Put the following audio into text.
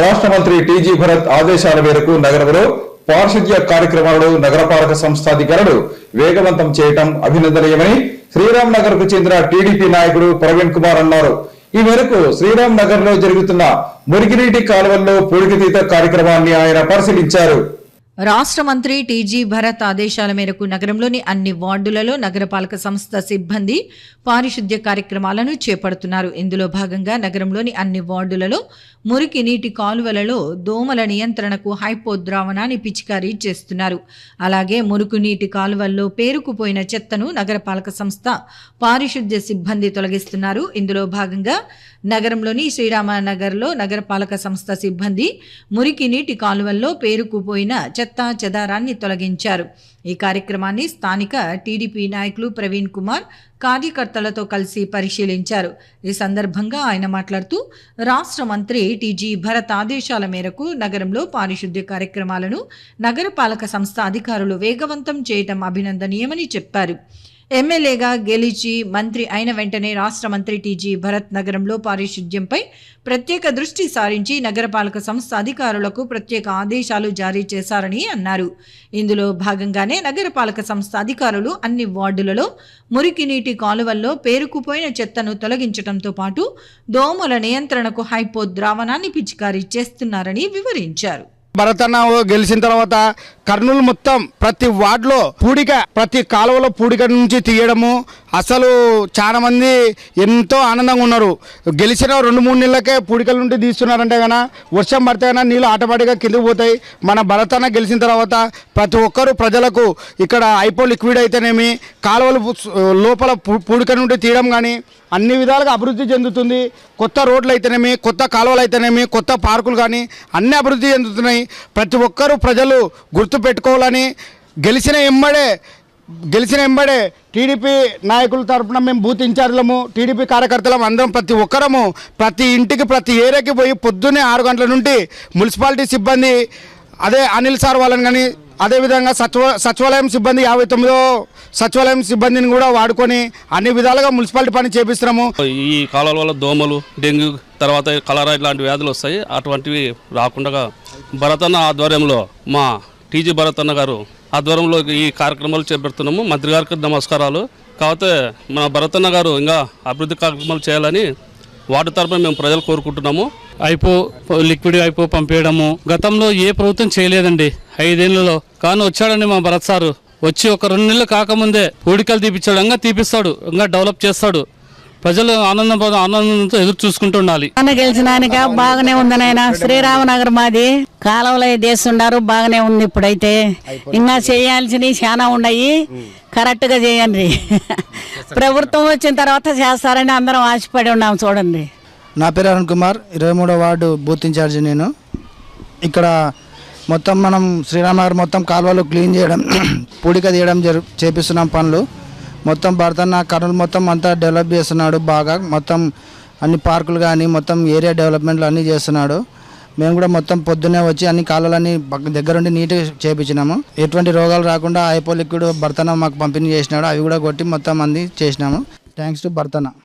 రాష్ట్ర మంత్రి టీజీ భరత్ ఆదేశాల మేరకు నగరంలో పారిశుద్ధ్య కార్యక్రమాలను నగరపాలక సంస్థ అధికారులు వేగవంతం చేయటం అభినందనీయమని శ్రీరామ్ నగర్కు చెందిన టీడీపీ నాయకుడు ప్రవీణ్ కుమార్ అన్నారు. ఈ మేరకు శ్రీరామ్ నగర్లో జరుగుతున్న మురికినీటి కాలువల్లో పూడికతీత కార్యక్రమాన్ని ఆయన పరిశీలించారు. రాష్ట్ర మంత్రి టీజీ భరత్ ఆదేశాల మేరకు నగరంలోని అన్ని వార్డులలో నగరపాలక సంస్థ సిబ్బంది పారిశుద్ధ్య కార్యక్రమాలను చేపడుతున్నారు. ఇందులో భాగంగా నగరంలోని అన్ని వార్డులలో మురికి నీటి కాలువలలో దోమల నియంత్రణకు హైపో ద్రావణాన్ని పిచికారీ చేస్తున్నారు. అలాగే మురుకు నీటి కాలువల్లో పేరుకుపోయిన చెత్తను నగరపాలక సంస్థ పారిశుద్ధ్య సిబ్బంది తొలగిస్తున్నారు. ఇందులో భాగంగా నగరంలోని శ్రీరామనగర్లో నగరపాలక సంస్థ సిబ్బంది మురికి నీటి కాలువల్లో పేరుకుపోయిన చెత్త చెదారాన్ని తొలగించారు. ఈ కార్యక్రమాన్ని స్థానిక టీడీపీ నాయకులు ప్రవీణ్ కుమార్ కార్యకర్తలతో కలిసి పరిశీలించారు. ఈ సందర్భంగా ఆయన మాట్లాడుతూ రాష్ట్ర మంత్రి టీజీ భరత్ ఆదేశాల మేరకు నగరంలో పారిశుద్ధ్య కార్యక్రమాలను నగరపాలక సంస్థ అధికారులు వేగవంతం చేయటం అభినందనీయమని చెప్పారు. ఎమ్మెల్యేగా గెలిచి మంత్రి అయిన వెంటనే రాష్ట్ర మంత్రి టీజీ భరత్ నగరంలో పారిశుద్ధ్యంపై ప్రత్యేక దృష్టి సారించి నగరపాలక సంస్థ అధికారులకు ప్రత్యేక ఆదేశాలు జారీ చేశారని అన్నారు. ఇందులో భాగంగానే నగరపాలక సంస్థ అధికారులు అన్ని వార్డులలో మురికి నీటి కాలువల్లో పేరుకుపోయిన చెత్తను తొలగించడంతో పాటు దోమల నియంత్రణకు హైపో ద్రావణాన్ని పిచికారీ చేస్తున్నారని వివరించారు. భరతన్న గెలిచిన తర్వాత కర్నూలు మొత్తం ప్రతి వార్డులో పూడిక ప్రతి కాలువలో పూడిక నుంచి తీయడము. అసలు చాలా మంది ఎంతో ఆనందంగా ఉన్నారు. గెలిచిన రెండు మూడు నెలలకే పూడికల నుండి తీస్తున్నారంటే కన్నా వర్షం పడితే కన్నా నీళ్ళు ఆటపాటిగా కిందకి పోతాయి. మన భరతన్న గెలిచిన తర్వాత ప్రతి ఒక్కరు ప్రజలకు ఇక్కడ ఐపో లిక్విడ్ అయితేనేమి కాలువలు లోపల పూడిక నుండి తీయడం కానీ అన్ని విధాలుగా అభివృద్ధి చెందుతుంది. కొత్త రోడ్లు అయితేనేమి కొత్త కాలువలు అయితేనేమి కొత్త పార్కులు కానీ అన్ని అభివృద్ధి చెందుతున్నాయి. ప్రతి ఒక్కరూ ప్రజలు గుర్తు పెట్టుకోవాలని గెలిచిన ఎంబడే గెలిచిన ఎంబడే టీడీపీ నాయకుల తరఫున మేము బూత్ ఇన్ఛార్జ్లము టీడీపీ కార్యకర్తలం అందరం ప్రతి ఒక్కరము ప్రతి ఇంటికి ప్రతి ఏరియాకి పోయి పొద్దున్నే ఆరు గంటల నుండి మున్సిపాలిటీ సిబ్బంది అదే అనిల్ సార్ వాళ్ళని కానీ అదేవిధంగా సచివ సచివాలయం సిబ్బంది యాభై తొమ్మిదో సచివాలయం సిబ్బందిని కూడా వాడుకొని అన్ని విధాలుగా మున్సిపాలిటీ పని చేపిస్తున్నాము. ఈ కాలాల వల్ల దోమలు డెంగ్యూ తర్వాత కలరా ఇలాంటి వ్యాధులు వస్తాయి. అటువంటివి రాకుండా భరతన్న ఆధ్వర్యంలో మా టీజీ భరతన్న గారు ఆధ్వర్యంలో ఈ కార్యక్రమాలు చేపడుతున్నాము. మంత్రి గారికి నమస్కారాలు. కాకపోతే మన భరతన్న గారు ఇంకా అభివృద్ధి కార్యక్రమాలు చేయాలని వాటి తరపున మేము ప్రజలు కోరుకుంటున్నాము. అయిపో లిక్విడ్ అయిపో పంపేయడము. గతంలో ఏ ప్రభుత్వం చేయలేదండి. ఐదేళ్ళలో. కానీ వచ్చాడండి మా భరత్ సారు. వచ్చి ఒక రెండు నెలలు కాకముందే పూడికలు తీపిచ్చాడు. ఇంకా తీపిస్తాడు. ఇంకా డెవలప్ చేస్తాడు. ప్రజలు ఆనందం ఆనందంతో ఎదురు చూసుకుంటూ ఉండాలి. గెలిచినానిక బాగానే ఉంది నాయన. శ్రీరామనగర్ మాది. కాలువలో చేస్తుండారు బాగానే ఉంది ఇప్పుడైతే. ఇంకా చేయాల్సినవి చాలా ఉన్నాయి. కరెక్ట్గా చేయండి. ప్రభుత్వం వచ్చిన తర్వాత చేస్తారని అందరం ఆశపడి ఉన్నాం చూడండి. నా పేరు అరుణ్ కుమార్ ఇరవై మూడో వార్డు బూత్ ఇన్ఛార్జి నేను. ఇక్కడ మొత్తం మనం శ్రీరామనగర్ మొత్తం కాలువలు క్లీన్ చేయడం పూడిక తీయడం జరు చేపిస్తున్నాం పనులు. మొత్తం భర్తన్న కర్నూలు మొత్తం అంతా డెవలప్ చేస్తున్నాడు బాగా. మొత్తం అన్ని పార్కులు కానీ మొత్తం ఏరియా డెవలప్మెంట్లు అన్నీ చేస్తున్నాడు. మేము కూడా మొత్తం పొద్దున్నే వచ్చి అన్ని కాలువలన్నీ పక్క- దగ్గరుండి నీట్గా చేపించినాము. ఎటువంటి రోగాలు రాకుండా ఐపో లిక్విడ్ భర్తన మాకు పంపిణీ చేసినాడు. అవి కూడా కొట్టి మొత్తం అన్ని చేసినాము. Thanks to భర్తన